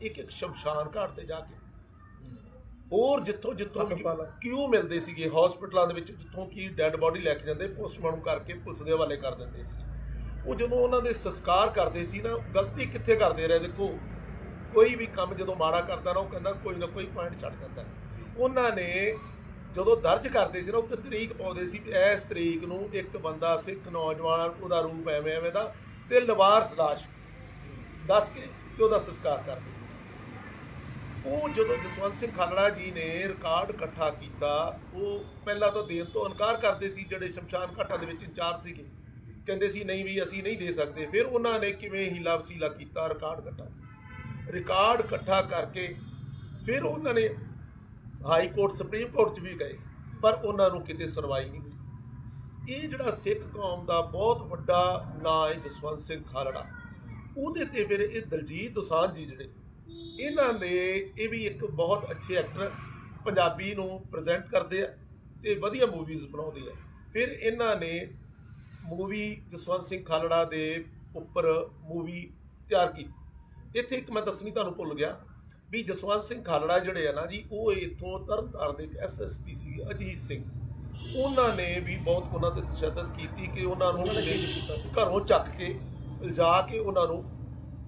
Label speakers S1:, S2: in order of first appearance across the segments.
S1: ਇੱਕ ਇੱਕ ਸ਼ਮਸ਼ਾਨ ਘਾਟ ਤੇ ਜਾ ਕੇ। ਹੋਰ ਜਿੱਥੋਂ ਜਿੱਥੋਂ। ਕਿਉਂ ਮਿਲਦੇ ਸੀਗੇ ਹਸਪੀਟਲਾਂ ਦੇ ਵਿੱਚ ਜਿੱਥੋਂ ਕੀ ਡੈੱਡ ਬੋਡੀ ਲੈ ਕੇ ਜਾਂਦੇ ਪੋਸਟਮਾਰਟਮ ਕਰਕੇ ਪੁਲਿਸ ਦੇ ਹਵਾਲੇ ਕਰ ਦਿੰਦੇ ਸੀ ਉਹ ਜਦੋਂ ਉਹਨਾਂ ਦੇ ਸੰਸਕਾਰ ਕਰਦੇ ਸੀ ਨਾ ਗਲਤੀ ਕਿੱਥੇ ਕਰਦੇ ਰਹੇ ਦੇਖੋ ਕੋਈ ਵੀ ਕੰਮ ਜਦੋਂ ਮਾੜਾ ਕਰਦਾ ਨਾ ਉਹ ਕਹਿੰਦਾ ਕੋਈ ਨਾ ਕੋਈ ਪੁਆਇੰਟ ਛੱਡ ਜਾਂਦਾ। ਉਹਨਾਂ ਨੇ ਜਦੋਂ ਦਰਜ ਕਰਦੇ ਸੀ ਨਾ ਉੱਤੇ ਤਰੀਕ ਪਾਉਂਦੇ ਸੀ ਵੀ ਇਸ ਤਰੀਕ ਨੂੰ ਇੱਕ ਬੰਦਾ ਸਿੱਖ ਨੌਜਵਾਨ ਉਹਦਾ ਰੂਪ ਐਵੇਂ ਐਵੇਂ ਦਾ ਤੇ ਲਵਾਰਸ ਲਾਸ਼ ਦੱਸ ਕੇ ਤੇ ਉਹਦਾ ਸੰਸਕਾਰ ਕਰ ਦਿੰਦੇ ਸੀ ਉਹ ਜਦੋਂ ਜਸਵੰਤ ਸਿੰਘ ਖਾਲੜਾ ਜੀ ਨੇ ਰਿਕਾਰਡ ਇਕੱਠਾ ਕੀਤਾ, ਉਹ ਪਹਿਲਾਂ ਤਾਂ ਦੇਣ ਤੋਂ ਇਨਕਾਰ ਕਰਦੇ ਸੀ, ਜਿਹੜੇ ਸ਼ਮਸ਼ਾਨ ਘਾਟਾਂ ਦੇ ਵਿੱਚ ਇੰਚਾਰਜ ਸੀਗੇ। ਕਹਿੰਦੇ ਸੀ, ਨਹੀਂ ਵੀ ਅਸੀਂ ਨਹੀਂ ਦੇ ਸਕਦੇ। ਫਿਰ ਉਹਨਾਂ ਨੇ ਕਿਵੇਂ ਹੀਲਾ ਵਸੀਲਾ ਕੀਤਾ, ਰਿਕਾਰਡ ਇਕੱਠਾ? ਰਿਕਾਰਡ ਇਕੱਠਾ ਕਰਕੇ ਫਿਰ ਉਹਨਾਂ ਨੇ ਹਾਈ ਕੋਰਟ, ਸੁਪਰੀਮ ਕੋਰਟ 'ਚ ਵੀ ਗਏ, ਪਰ ਉਹਨਾਂ ਨੂੰ ਕਿਤੇ ਸੁਣਵਾਈ ਨਹੀਂ ਮਿਲੀ। ਇਹ ਜਿਹੜਾ ਸਿੱਖ ਕੌਮ ਦਾ ਬਹੁਤ ਵੱਡਾ ਨਾਂ ਹੈ ਜਸਵੰਤ ਸਿੰਘ ਖਾਲੜਾ। ਉਹਦੇ ਤੇ ਫਿਰ ਇਹ ਦਲਜੀਤ ਦੋਸਾਂਝ ਜੀ ਜਿਹੜੇ ਇਹਨਾਂ ਨੇ ਇਹ ਵੀ ਇੱਕ ਬਹੁਤ ਅੱਛੇ ਐਕਟਰ ਪੰਜਾਬੀ ਨੂੰ ਪ੍ਰੈਜ਼ੈਂਟ ਕਰਦੇ ਆ ਤੇ ਵਧੀਆ ਮੂਵੀਜ਼ ਬਣਾਉਂਦੇ ਆ। ਫਿਰ ਇਹਨਾਂ ਨੇ ਮੂਵੀ ਜਸਵੰਤ ਸਿੰਘ ਖਾਲੜਾ ਦੇ ਉੱਪਰ ਮੂਵੀ ਤਿਆਰ ਕੀਤੀ। ਇੱਥੇ ਇੱਕ ਮੈਂ ਦੱਸਣੀ ਤੁਹਾਨੂੰ ਭੁੱਲ ਗਿਆ ਵੀ ਜਸਵੰਤ ਸਿੰਘ ਖਾਲੜਾ ਜਿਹੜੇ ਆ ਨਾ ਜੀ ਉਹ ਇੱਥੋਂ ਤਰਨਤਾਰਨ ਦੇ ਇੱਕ ਐਸਐਸਪੀ ਸੀਗੇ ਅਜੀਤ ਸਿੰਘ। ਉਹਨਾਂ ਨੇ ਵੀ ਬਹੁਤ ਉਹਨਾਂ ਤੇ ਤਸ਼ੱਦਦ ਕੀਤੀ ਕਿ ਉਹਨਾਂ ਨੂੰ
S2: ਸੀ।
S1: ਘਰੋਂ ਚੱਕ ਕੇ ਲਿਜਾ ਕੇ ਉਹਨਾਂ ਨੂੰ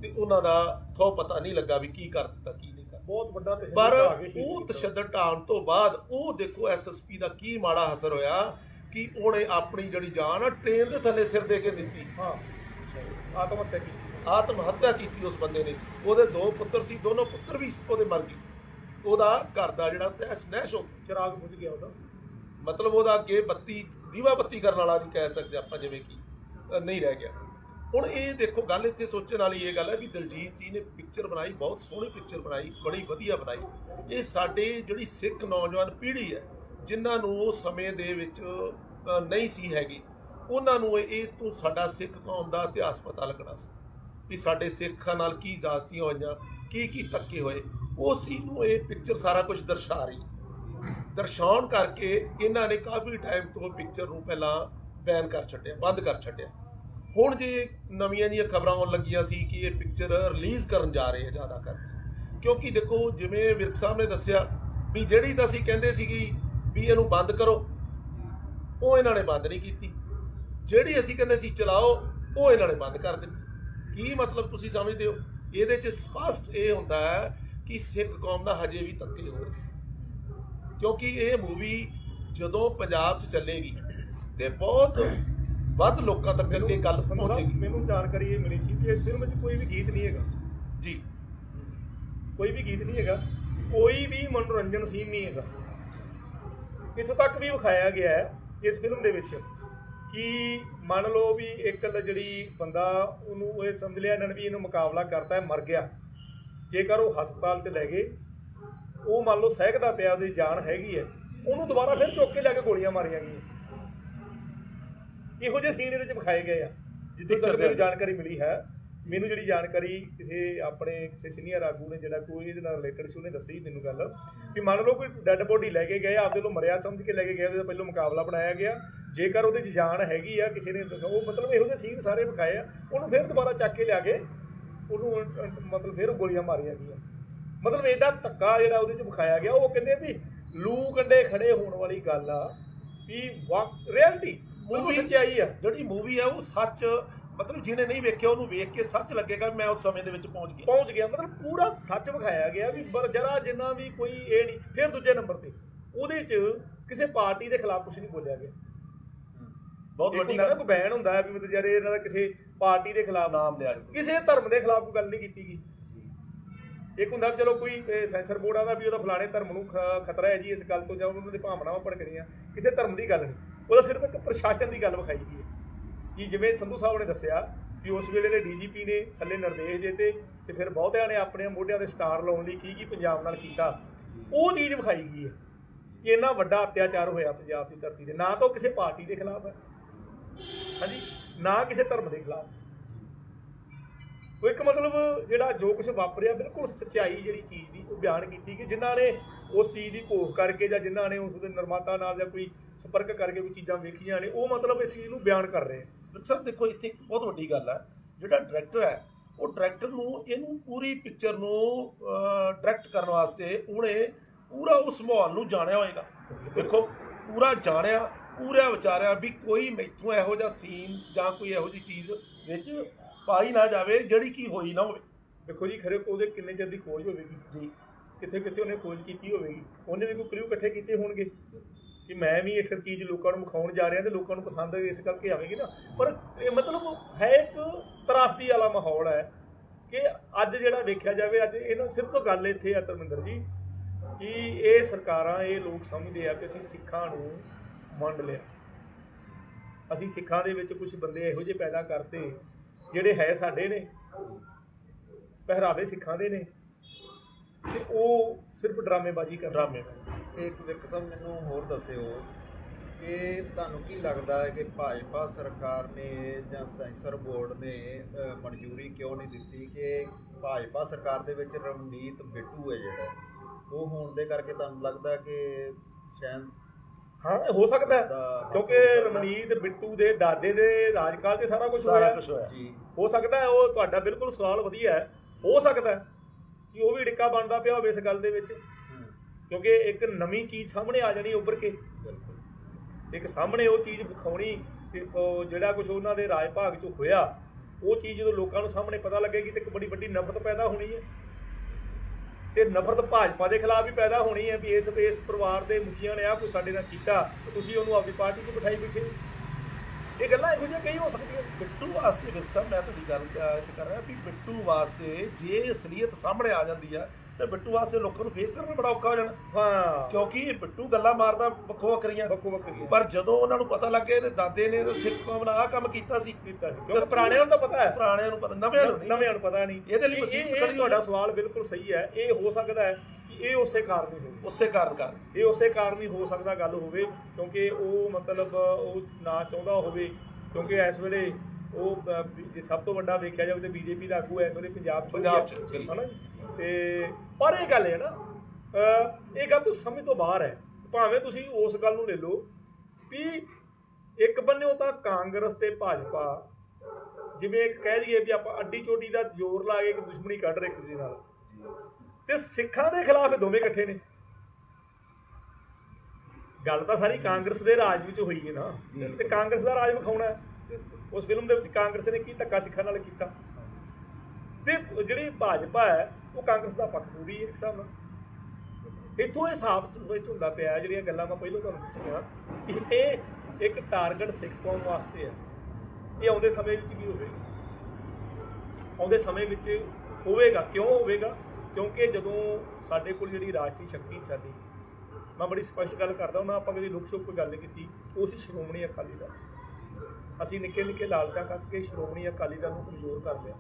S1: ਤੇ ਉਹਨਾਂ ਦਾ ਥੋ ਪਤਾ ਨਹੀਂ ਲੱਗਾ ਵੀ ਕੀ ਕਰ ਦਿੱਤਾ ਕੀ ਨਹੀਂ ਕਰ
S2: ਬਹੁਤ ਵੱਡਾ
S1: ਪਰ ਉਹ। ਤਸ਼ੱਦਦ ਢਾਣ ਤੋਂ ਬਾਅਦ ਉਹ ਦੇਖੋ ਐਸਐਸਪੀ ਦਾ ਕੀ ਮਾੜਾ ਅਸਰ ਹੋਇਆ ਕਿ ਉਹਨੇ ਆਪਣੀ ਜਿਹੜੀ ਜਾਨ ਆ ਟ੍ਰੇਨ ਦੇ ਥੱਲੇ ਸਿਰ ਦੇ ਕੇ ਦਿੱਤੀ।
S2: ਹਾਂ ਆਤਮ ਹੱਤਿਆ ਕੀਤੀ ਸੀ।
S1: ਆਤਮ ਹੱਤਿਆ ਕੀਤੀ ਉਸ ਬੰਦੇ ਨੇ। ਉਹਦੇ ਦੋ ਪੁੱਤਰ ਸੀ ਦੋਨੋਂ ਪੁੱਤਰ ਵੀ ਉਹਦੇ ਮਰ ਗਏ। ਉਹਦਾ ਘਰ ਦਾ ਜਿਹੜਾ ਤਹਿਸ਼ ਨਹਿਸ਼ ਹੋ।
S2: ਚਿਰਾਗ ਬੁਝ ਗਿਆ ਉਹਦਾ।
S1: ਮਤਲਬ ਉਹਦਾ ਅੱਗੇ ਬੱਤੀ ਦੀਵਾ ਬੱਤੀ ਕਰਨ ਵਾਲਾ ਨਹੀਂ ਕਹਿ ਸਕਦੇ ਆਪਾਂ ਜਿਵੇਂ ਕਿ ਨਹੀਂ ਰਹਿ ਗਿਆ। ਹੁਣ ਇਹ ਦੇਖੋ, ਗੱਲ ਇੱਥੇ ਸੋਚਣ ਵਾਲੀ ਇਹ ਗੱਲ ਹੈ ਵੀ ਦਲਜੀਤ ਜੀ ਨੇ ਪਿਕਚਰ ਬਣਾਈ, ਬਹੁਤ ਸੋਹਣੀ ਪਿਕਚਰ ਬਣਾਈ, ਬੜੀ ਵਧੀਆ ਬਣਾਈ। ਇਹ ਸਾਡੇ ਜਿਹੜੀ ਸਿੱਖ ਨੌਜਵਾਨ ਪੀੜ੍ਹੀ ਹੈ, ਜਿਨ੍ਹਾਂ ਨੂੰ ਉਹ ਸਮੇਂ ਦੇ ਵਿੱਚ ਨਹੀਂ ਸੀ ਹੈਗੀ, ਉਹਨਾਂ ਨੂੰ ਇਹ ਤੋਂ ਸਾਡਾ ਸਿੱਖ ਕੌਮ ਦਾ ਇਤਿਹਾਸ ਪਤਾ ਲੱਗਣਾ ਸੀ ਵੀ ਸਾਡੇ ਸਿੱਖਾਂ ਨਾਲ ਕੀ ਜਾਸਤੀਆਂ ਹੋਈਆਂ, ਕੀ ਕੀ ਧੱਕੇ ਹੋਏ। ਉਸ ਚੀਜ਼ ਨੂੰ ਇਹ ਪਿਕਚਰ ਸਾਰਾ ਕੁਝ ਦਰਸਾ ਰਹੀ ਦਰਸਾਉਣ ਕਰਕੇ ਇਹਨਾਂ ਨੇ ਕਾਫੀ ਟਾਈਮ ਤੋਂ ਪਿਕਚਰ ਨੂੰ ਪਹਿਲਾਂ ਬੈਨ ਕਰ ਛੱਡਿਆ, ਬੰਦ ਕਰ ਛੱਡਿਆ। ਹੁਣ ਜੇ ਨਵੀਆਂ ਜੀਆਂ ਖਬਰਾਂ ਆਉਣ ਲੱਗੀਆਂ ਸੀ ਕਿ ਇਹ ਪਿਕਚਰ ਰਿਲੀਜ਼ ਕਰਨ ਜਾ ਰਹੇ ਆ ਜ਼ਿਆਦਾ ਕਰਕੇ ਕਿਉਂਕਿ ਦੇਖੋ ਜਿਵੇਂ ਵਿਰਕ ਸਾਹਿਬ ਨੇ ਦੱਸਿਆ ਵੀ ਜਿਹੜੀ ਤਾਂ ਅਸੀਂ ਕਹਿੰਦੇ ਸੀਗੀ ਵੀ ਇਹਨੂੰ ਬੰਦ ਕਰੋ, ਉਹ ਇਹਨਾਂ ਨੇ ਬੰਦ ਨਹੀਂ ਕੀਤੀ। ਜਿਹੜੀ ਅਸੀਂ ਕਹਿੰਦੇ ਸੀ ਚਲਾਓ, ਉਹ ਇਹਨਾਂ ਨੇ ਬੰਦ ਕਰ ਦਿੱਤੀ। ਕੀ ਮਤਲਬ ਤੁਸੀਂ ਸਮਝਦੇ ਹੋ? ਇਹਦੇ 'ਚ ਸਪਸ਼ਟ ਇਹ ਹੁੰਦਾ ਹੈ ਕਿ ਸਿੱਖ ਕੌਮ ਦਾ ਹਜੇ ਵੀ ਧੱਕੇ ਹੋ। ਰਹੇ ਕਿਉਂਕਿ ਇਹ ਮੂਵੀ ਜਦੋਂ ਪੰਜਾਬ 'ਚ ਚੱਲੇਗੀ, ਤੇ ਬਹੁਤ ਵੱਧ ਲੋਕਾਂ ਤੱਕ ਇਹ ਗੱਲ ਪਹੁੰਚੇਗੀ।
S2: ਮੈਨੂੰ ਜਾਣਕਾਰੀ ਇਹ ਮਿਲੀ ਸੀ ਕਿ ਇਸ ਫਿਲਮ 'ਚ ਕੋਈ ਵੀ ਗੀਤ ਨਹੀਂ ਹੈਗਾ।
S1: ਜੀ।
S2: ਕੋਈ ਵੀ ਗੀਤ ਨਹੀਂ ਹੈਗਾ। ਕੋਈ ਵੀ ਮਨੋਰੰਜਨ ਸੀਨ ਨਹੀਂ ਹੈਗਾ। ਇੱਥੋਂ ਤੱਕ ਵੀ ਵਿਖਾਇਆ ਗਿਆ ਹੈ ਇਸ ਫਿਲਮ ਦੇ ਵਿੱਚ ਕਿ ਮੰਨ ਲਓ ਵੀ ਇੱਕ ਜਿਹੜੀ ਬੰਦਾ ਉਹਨੂੰ ਇਹ ਸਮਝ ਲਿਆ ਇਹਨਾਂ ਨੇ ਵੀ ਇਹਨੂੰ ਮੁਕਾਬਲਾ ਕਰਤਾ ਹੈ ਮਰ ਗਿਆ। ਜੇਕਰ ਉਹ ਹਸਪਤਾਲ 'ਚ ਲੈ ਗਏ ਉਹ ਮੰਨ ਲਓ ਸਹਿਕਦਾ ਪਿਆ ਉਹਦੀ ਜਾਨ ਹੈਗੀ ਹੈ ਉਹਨੂੰ ਦੁਬਾਰਾ ਫਿਰ ਚੁੱਕ ਕੇ ਲੈ ਕੇ ਗੋਲੀਆਂ ਮਾਰੀਆਂ ਗਈਆਂ। ਇਹੋ ਜਿਹੇ ਸੀਨ ਇਹਦੇ ਵਿੱਚ ਵਿਖਾਏ ਗਏ ਆ ਜਿੱਥੇ
S1: Picture
S2: ਤੱਕ ਮੈਨੂੰ। ਜਾਣਕਾਰੀ ਮਿਲੀ ਹੈ। ਮੈਨੂੰ ਜਿਹੜੀ ਜਾਣਕਾਰੀ ਕਿਸੇ ਆਪਣੇ ਕਿਸੇ ਸੀਨੀਅਰ ਆਗੂ ਨੇ ਜਿਹੜਾ ਕੋਈ ਇਹਦੇ ਨਾਲ ਰਿਲੇਟਡ ਸੀ ਉਹਨੇ ਦੱਸੀ ਮੈਨੂੰ ਗੱਲ ਕਿ ਮੰਨ ਲਓ ਕੋਈ ਡੈੱਡ ਬੋਡੀ ਲੈ ਕੇ ਗਏ ਆਪਦੇ ਨੂੰ ਮਰਿਆ ਸਮਝ ਕੇ ਲੈ ਕੇ ਗਏ ਉਹਦੇ ਪਹਿਲਾਂ ਮੁਕਾਬਲਾ ਬਣਾਇਆ ਗਿਆ। ਜੇਕਰ ਉਹਦੇ 'ਚ ਜਾਨ ਹੈਗੀ ਆ ਕਿਸੇ ਨੇ ਉਹ ਮਤਲਬ ਇਹੋ ਜਿਹੇ ਸੀਨ ਸਾਰੇ ਵਿਖਾਏ ਆ ਉਹਨੂੰ ਫਿਰ ਦੁਬਾਰਾ ਚੱਕ ਕੇ ਲਿਆ ਕੇ ਉਹਨੂੰ ਮਤਲਬ ਫਿਰ ਗੋਲੀਆਂ ਮਾਰੀਆਂ ਗਈਆਂ। ਮਤਲਬ ਐਡਾ ਧੱਕਾ ਜਿਹੜਾ ਉਹਦੇ 'ਚ ਵਿਖਾਇਆ ਗਿਆ ਉਹ ਕਹਿੰਦੇ ਵੀ ਲੂ ਕੰਡੇ ਖੜੇ ਹੋਣ ਵਾਲੀ ਗੱਲ ਆ ਵੀ ਰਿਐਲਿਟੀ
S1: Movie-
S2: ਸੱਚਾਈ ਆ।
S1: ਜਿਹੜੀ ਮੂਵੀ ਹੈ ਉਹ ਸੱਚ ਮਤਲਬ ਜਿਹਨੇ ਨਹੀਂ ਵੇਖਿਆ ਉਹਨੂੰ ਵੇਖ ਕੇ ਸੱਚ ਲੱਗੇਗਾ ਮੈਂ ਉਸ ਸਮੇਂ ਦੇ ਵਿੱਚ ਪਹੁੰਚ ਗਿਆ।
S2: ਪਹੁੰਚ ਗਿਆ। ਮਤਲਬ ਪੂਰਾ ਸੱਚ ਵਿਖਾਇਆ ਗਿਆ ਵੀ ਪਰ ਜਰਾ ਜਿੰਨਾ ਵੀ ਕੋਈ ਇਹ ਨਹੀਂ ਫਿਰ ਦੂਜੇ ਨੰਬਰ ਤੇ। ਉਹਦੇ 'ਚ ਕਿਸੇ ਪਾਰਟੀ ਦੇ ਖਿਲਾਫ ਕੁਝ ਨਹੀਂ ਬੋਲਿਆ ਗਿਆ।
S1: ਬਹੁਤ ਵੱਡੀ ਗੱਲ।
S2: ਕੋਈ ਬੈਨ ਹੁੰਦਾ ਹੈ ਵੀ ਮਤਲਬ ਜਿਹੜੇ ਇਹਨਾਂ ਦਾ ਕਿਸੇ ਪਾਰਟੀ ਦੇ ਖਿਲਾਫ
S1: ਨਾਮ ਲਿਆ।
S2: ਕਿਸੇ ਧਰਮ ਦੇ ਖਿਲਾਫ ਕੋਈ ਗੱਲ ਨਹੀਂ ਕੀਤੀ ਗਈ। ਇੱਕ ਹੁੰਦਾ ਚਲੋ ਕੋਈ ਸੈਂਸਰ ਬੋਰਡ ਆਦਾ ਵੀ ਉਹਦਾ ਫਲਾਣੇ ਧਰਮ ਨੂੰ ਖਤਰਾ ਹੈ ਜੀ ਇਸ ਗੱਲ ਤੋਂ ਜਾਂ ਉਹਨਾਂ ਦੀ ਭਾਵਨਾਵਾਂ ਭੜਕਣੀਆਂ। ਕਿਸੇ ਧਰਮ ਦੀ ਗੱਲ ਨਹੀਂ। ਉਹਦਾ ਸਿਰਫ ਇੱਕ ਪ੍ਰਸ਼ਾਸਨ ਦੀ ਗੱਲ ਵਿਖਾਈ ਗਈ ਹੈ ਕਿ ਜਿਵੇਂ ਸੰਧੂ ਸਾਹਿਬ ਨੇ ਦੱਸਿਆ ਕਿ ਉਸ ਵੇਲੇ ਦੇ ਡੀਜੀਪੀ ਨੇ, ਥੱਲੇ ਨਿਰਦੇਸ਼ ਦਿੱਤੇ ਤੇ ਫਿਰ ਬਹੁਤਿਆਂ ਨੇ ਆਪਣੇ ਮੋਢਿਆਂ ਦੇ ਸਟਾਰ ਲਾਉਣ ਲਈ ਕੀ ਕੀ ਪੰਜਾਬ ਨਾਲ ਕੀਤਾ, ਉਹ ਚੀਜ਼ ਵਿਖਾਈ ਗਈ ਹੈ ਕਿ ਇੰਨਾ ਵੱਡਾ ਅਤਿਆਚਾਰ ਹੋਇਆ ਪੰਜਾਬ ਦੀ ਧਰਤੀ ਤੇ, ਨਾ ਤਾਂ ਉਹ ਕਿਸੇ ਪਾਰਟੀ ਦੇ ਖਿਲਾਫ ਹੈ। ਹਾਂਜੀ, ਨਾ ਕਿਸੇ ਧਰਮ ਦੇ ਖਿਲਾਫ। ਉਹ ਇੱਕ ਮਤਲਬ ਜਿਹੜਾ ਜੋ ਕੁਝ ਵਾਪਰਿਆ ਬਿਲਕੁਲ ਸੱਚਾਈ ਜਿਹੜੀ ਚੀਜ਼ ਦੀ ਉਹ ਬਿਆਨ ਕੀਤੀ ਕਿ ਜਿਨ੍ਹਾਂ ਨੇ ਉਸ ਚੀਜ਼ ਦੀ ਘੋਖ ਕਰਕੇ ਜਾਂ ਜਿਨ੍ਹਾਂ ਨੇ ਉਸ ਦੇ ਨਿਰਮਾਤਾ ਨਾਲ ਜਾਂ ਕੋਈ ਸੰਪਰਕ ਕਰਕੇ ਕੋਈ ਚੀਜ਼ਾਂ ਵੇਖੀਆਂ ਨੇ, ਉਹ ਮਤਲਬ ਇਸ ਚੀਜ਼ ਨੂੰ ਬਿਆਨ ਕਰ ਰਹੇ ਆ
S1: ਡਾਕਟਰ ਦੇਖੋ, ਇੱਥੇ ਇੱਕ ਬਹੁਤ ਵੱਡੀ ਗੱਲ ਹੈ ਜਿਹੜਾ ਡਾਇਰੈਕਟਰ ਹੈ, ਉਹ ਡਾਇਰੈਕਟਰ ਨੂੰ ਇਹਨੂੰ ਪੂਰੀ ਪਿਕਚਰ ਨੂੰ ਡਾਇਰੈਕਟ ਕਰਨ ਵਾਸਤੇ ਉਹਨੇ ਪੂਰਾ ਉਸ ਮਾਹੌਲ ਨੂੰ ਜਾਣਿਆ ਹੋਏਗਾ। ਦੇਖੋ, ਪੂਰਾ ਜਾਣਿਆ, ਪੂਰਾ ਵਿਚਾਰਿਆ ਵੀ ਕੋਈ ਮੈਥੋਂ ਇਹੋ ਜਿਹਾ ਸੀਨ ਜਾਂ ਕੋਈ ਇਹੋ ਜਿਹੀ ਚੀਜ਼ ਵਿੱਚ ਪਾਈ ਨਾ ਜਾਵੇ ਜਿਹੜੀ ਕੀ ਹੋਈ ਨਾ ਹੋਵੇ।
S2: ਦੇਖੋ ਜੀ ਖਰੇ ਉਹਦੇ ਕਿੰਨੇ ਚਿਰ ਦੀ ਖੋਜ ਹੋਵੇਗੀ?
S1: ਜੀ।
S2: ਕਿੱਥੇ ਕਿੱਥੇ ਉਹਨੇ ਖੋਜ ਕੀਤੀ ਹੋਵੇਗੀ? ਉਹਨੇ ਵੀ ਕੋਈ ਕਲੂ ਇਕੱਠੇ ਕੀਤੇ ਹੋਣਗੇ? ਕਿ ਮੈਂ ਵੀ ਇੱਕ ਚੀਜ਼ ਲੋਕਾਂ ਨੂੰ ਵਿਖਾਉਣ ਜਾ ਰਿਹਾ ਤੇ ਲੋਕਾਂ ਨੂੰ ਪਸੰਦ ਇਸ ਕਰਕੇ ਆਵੇਗੀ ਨਾ? ਪਰ ਇਹ ਮਤਲਬ ਹੈ ਇੱਕ ਤਰਾਸਦੀ ਵਾਲਾ ਮਾਹੌਲ ਹੈ ਕਿ ਅੱਜ ਜਿਹੜਾ ਵੇਖਿਆ ਜਾਵੇ ਅੱਜ ਇਹਨਾਂ ਸਿਰਫ ਤੋਂ ਗੱਲ ਇੱਥੇ ਆ ਧਰਮਿੰਦਰ ਜੀ ਕਿ ਇਹ ਸਰਕਾਰਾਂ ਇਹ ਲੋਕ ਸਮਝਦੇ ਆ ਕਿ ਅਸੀਂ ਸਿੱਖਾਂ ਨੂੰ ਮੰਡ ਲਿਆ। ਅਸੀਂ ਸਿੱਖਾਂ ਦੇ ਵਿੱਚ ਕੁਝ ਬੰਦੇ ਇਹੋ ਜਿਹੇ ਪੈਦਾ ਕਰਤੇ ਜਿਹੜੇ ਹੈ ਸਾਡੇ ਨੇ ਪਹਿਰਾਵੇ ਸਿੱਖਾਂ ਦੇ ਨੇ ਤੇ ਉਹ ਸਿਰਫ ਡਰਾਮੇਬਾਜ਼ੀ ਕਰ
S1: ਡਰਾਮੇ
S3: ਇੱਕ ਵਿਰਕ ਸਾਹਿਬ ਮੈਨੂੰ ਹੋਰ ਦੱਸਿਓ ਕਿ ਤੁਹਾਨੂੰ ਕੀ ਲੱਗਦਾ ਹੈ ਕਿ ਭਾਜਪਾ ਸਰਕਾਰ ਨੇ ਜਾਂ ਸੈਂਸਰ ਬੋਰਡ ਨੇ ਅ, ਮਨਜ਼ੂਰੀ ਕਿਉਂ ਨਹੀਂ ਦਿੱਤੀ ਕਿ ਭਾਜਪਾ ਸਰਕਾਰ ਦੇ ਵਿੱਚ ਰਵਨੀਤ ਬਿੱਟੂ ਹੈ ਜਿਹੜਾ? ਉਹ ਹੋਣ ਦੇ ਕਰਕੇ ਤੁਹਾਨੂੰ ਲੱਗਦਾ ਕਿ ਸ਼ਾਇਦ
S2: ਹਾਂ ਹੋ ਸਕਦਾ ਹੈ। ਕਿਉਂਕਿ ਰਮਨੀਤ ਬਿੱਟੂ ਦੇ ਦਾਦੇ ਦੇ ਰਾਜਕਾਲ ਤੇ ਸਾਰਾ ਕੁਝ
S1: ਸਾਰਾ
S2: ਹੋਇਆ।
S1: ਕੁਝ ਹੋਇਆ।
S3: ਜੀ।
S2: ਹੋ ਸਕਦਾ ਹੈ ਉਹ ਤੁਹਾਡਾ ਬਿਲਕੁਲ ਸਵਾਲ ਵਧੀਆ ਹੈ। ਹੋ ਸਕਦਾ ਹੈ ਕਿ ਉਹ ਵੀ ਡਿੱਕਾ ਬਣਦਾ ਪਿਆ ਹੋਵੇ ਇਸ ਗੱਲ ਦੇ ਵਿੱਚ। ਕਿਉਂਕਿ ਇੱਕ ਨਵੀਂ ਚੀਜ਼ ਸਾਹਮਣੇ ਆ ਜਾਣੀ ਉੱਭਰ ਕੇ।
S3: ਬਿਲਕੁਲ।
S2: ਇੱਕ ਸਾਹਮਣੇ ਉਹ ਚੀਜ਼ ਵਿਖਾਉਣੀ ਕਿ ਉਹ ਜਿਹੜਾ ਕੁਝ ਉਹਨਾਂ ਦੇ ਰਾਜ ਭਾਗ 'ਚ ਹੋਇਆ ਉਹ ਚੀਜ਼ ਜਦੋਂ ਲੋਕਾਂ ਨੂੰ ਸਾਹਮਣੇ ਪਤਾ ਲੱਗੇਗੀ ਤੇ ਇੱਕ ਬੜੀ ਵੱਡੀ ਨਫ਼ਰਤ ਪੈਦਾ ਹੋਣੀ ਹੈ। ਤੇ ਨਫ਼ਰਤ ਭਾਜਪਾ ਦੇ ਖਿਲਾਫ ਵੀ ਪੈਦਾ ਹੋਣੀ ਹੈ ਵੀ ਇਸ ਇਸ ਪਰਿਵਾਰ ਦੇ ਮੁਖੀਆਂ ਨੇ ਆ ਕੁਝ ਸਾਡੇ ਨਾਲ ਕੀਤਾ ਤੁਸੀਂ ਉਹਨੂੰ ਆਪਣੀ ਪਾਰਟੀ 'ਚ ਬਿਠਾਈ ਬੈਠੇ ਹੋ। ਇਹ ਗੱਲਾਂ ਇਹੋ ਜਿਹੀਆਂ ਕਈ ਹੋ ਸਕਦੀਆਂ
S1: ਬਿੱਟੂ ਵਾਸਤੇ ਵਿਰਕ ਸਾਹਿਬ ਮੈਂ ਤੁਹਾਡੀ ਗੱਲ ਅਹ, ਕਰ ਰਿਹਾ ਵੀ ਬਿੱਟੂ ਵਾਸਤੇ ਜੇ ਅਸਲੀਅਤ ਸਾਹਮਣੇ ਆ ਜਾਂਦੀ ਆ ਤੇ ਬਿੱਟੂ ਵਾਸਤੇ ਲੋਕਾਂ ਨੂੰ ਫੇਸ ਕਰਨਾ ਬੜਾ ਔਖਾ ਹੋ ਜਾਣਾ।
S2: ਹਾਂ।
S1: ਕਿਉਂਕਿ ਇਹ ਬਿੱਟੂ ਗੱਲਾਂ ਮਾਰਦਾ ਵੱਖੋ ਵੱਖਰੀਆਂ।
S2: ਵੱਖੋ ਵੱਖਰੀਆਂ।
S1: ਪਰ ਜਦੋਂ ਉਹਨਾਂ ਨੂੰ ਪਤਾ ਲੱਗਿਆ ਇਹਦੇ ਦਾਦੇ ਨੇ ਸਿੱਖ ਕੌਮ ਨਾਲ ਆਹ ਕੰਮ ਕੀਤਾ ਸੀ।
S2: ਕੀਤਾ ਸੀ। ਕਿਉਂਕਿ ਪੁਰਾਣਿਆਂ ਨੂੰ ਤਾਂ ਪਤਾ ਹੈ।
S1: ਪੁਰਾਣਿਆਂ ਨੂੰ ਪਤਾ ਨਵਿਆਂ ਨੂੰ ਨਹੀਂ।
S2: ਨਵਿਆਂ ਨੂੰ ਪਤਾ ਨਹੀਂ।
S1: ਇਹਦੇ ਲਈ ਮੁਸੀਬਤ ਖੜੀ
S2: ਤੁਹਾਡਾ। ਸਵਾਲ ਬਿਲਕੁਲ ਸਹੀ ਹੈ। ਇਹ ਹੋ ਸਕਦਾ ਹੈ ਕਿ ਇਹ ਉਸੇ ਕਾਰਨ ਹੀ ਹੋਵੇ।
S1: ਉਸੇ ਕਾਰਨ ਕਰ
S2: ਇਹ ਉਸੇ ਕਾਰਨ ਹੀ ਹੋ ਸਕਦਾ ਗੱਲ ਹੋਵੇ ਕਿਉਂਕਿ ਉਹ ਮਤਲਬ ਉਹ ਨਾ ਚਾਹੁੰਦਾ ਹੋਵੇ। ਕਿਉਂਕਿ ਇਸ ਵੇਲੇ ਉਹ ਜੇ ਸਭ ਤੋਂ ਵੱਡਾ ਵੇਖਿਆ ਜਾਵੇ ਤੇ ਬੀਜੇਪੀ ਦਾ ਆਗੂ ਇਸ ਵੇਲੇ ਪੰਜਾਬ 'ਚ
S1: ਪੰਜਾਬ 'ਚ,
S2: ਹੀ। ਹਨਾ? ਤੇ ਪਰ ਇਹ ਗੱਲ ਹੈ ਨਾ ਇਹ ਗੱਲ ਤੋਂ ਸਮਝ ਤੋਂ ਬਾਹਰ ਹੈ। ਭਾਵੇਂ ਤੁਸੀਂ ਉਸ ਗੱਲ ਨੂੰ ਲੈ ਲਓ ਵੀ ਇੱਕ ਬੰਨਿਓ ਤਾਂ ਕਾਂਗਰਸ ਤੇ ਭਾਜਪਾ ਜਿਵੇਂ ਇੱਕ ਕਹਿ ਦਈਏ ਵੀ ਆਪਾਂ ਅੱਡੀ ਚੋਟੀ ਦਾ ਜ਼ੋਰ ਲਾ ਕੇ ਇੱਕ ਦੁਸ਼ਮਣੀ ਕੱਢ ਰਹੇ ਇੱਕ ਦੂਜੇ ਨਾਲ। ਤੇ ਸਿੱਖਾਂ ਦੇ ਖਿਲਾਫ ਇਹ ਦੋਵੇਂ ਇਕੱਠੇ ਨੇ। ਗੱਲ ਤਾਂ ਸਾਰੀ ਕਾਂਗਰਸ ਦੇ ਰਾਜ ਵਿੱਚ ਹੋਈ ਹੈ ਨਾ। ਤੇ ਕਾਂਗਰਸ ਦਾ ਰਾਜ ਵਿਖਾਉਣਾ ਉਸ ਫਿਲਮ ਦੇ ਵਿੱਚ ਕਾਂਗਰਸ ਨੇ ਕੀ ਧੱਕਾ ਸਿੱਖਾਂ ਨਾਲ ਕੀਤਾ? ਤੇ ਜਿਹੜੀ ਭਾਜਪਾ ਹੈ ਉਹ ਕਾਂਗਰਸ ਦਾ ਪੱਖ ਪੂਰੀ ਹੈ ਇੱਕ ਹਿਸਾਬ ਨਾਲ। ਇੱਥੋਂ ਇਹ ਸਾਫ਼ ਸਪਸ਼ਟ ਹੁੰਦਾ ਪਿਆ, ਜਿਹੜੀਆਂ ਗੱਲਾਂ ਮੈਂ ਪਹਿਲਾਂ ਤੁਹਾਨੂੰ ਦੱਸੀਆਂ ਕਿ ਇਹ ਇੱਕ ਟਾਰਗੇਟ ਸਿੱਖ ਕੌਮ ਵਾਸਤੇ ਹੈ। ਇਹ ਆਉਂਦੇ ਸਮੇਂ ਵਿੱਚ ਵੀ ਹੋਵੇਗਾ। ਆਉਂਦੇ ਸਮੇਂ ਵਿੱਚ ਹੋਵੇਗਾ। ਕਿਉਂ ਹੋਵੇਗਾ? ਕਿਉਂਕਿ ਜਦੋਂ ਸਾਡੇ ਕੋਲ ਜਿਹੜੀ ਰਾਜਸੀ ਸ਼ਕਤੀ ਸੀ ਸਾਡੀ, ਮੈਂ ਬੜੀ ਸਪਸ਼ਟ ਗੱਲ ਕਰਦਾ ਉਹਨਾਂ ਆਪਾਂ ਕਦੀ ਲੁਕ ਛੁਪ ਕੋਈ ਗੱਲ ਨਹੀਂ ਕੀਤੀ ਉਹ ਸੀ ਸ਼੍ਰੋਮਣੀ ਅਕਾਲੀ ਦਲ। ਅਸੀਂ ਨਿੱਕੇ ਨਿੱਕੇ ਲਾਲਚਾ ਕਰਕੇ ਸ਼੍ਰੋਮਣੀ ਅਕਾਲੀ ਦਲ ਨੂੰ ਕਮਜ਼ੋਰ ਕਰ ਲਿਆ।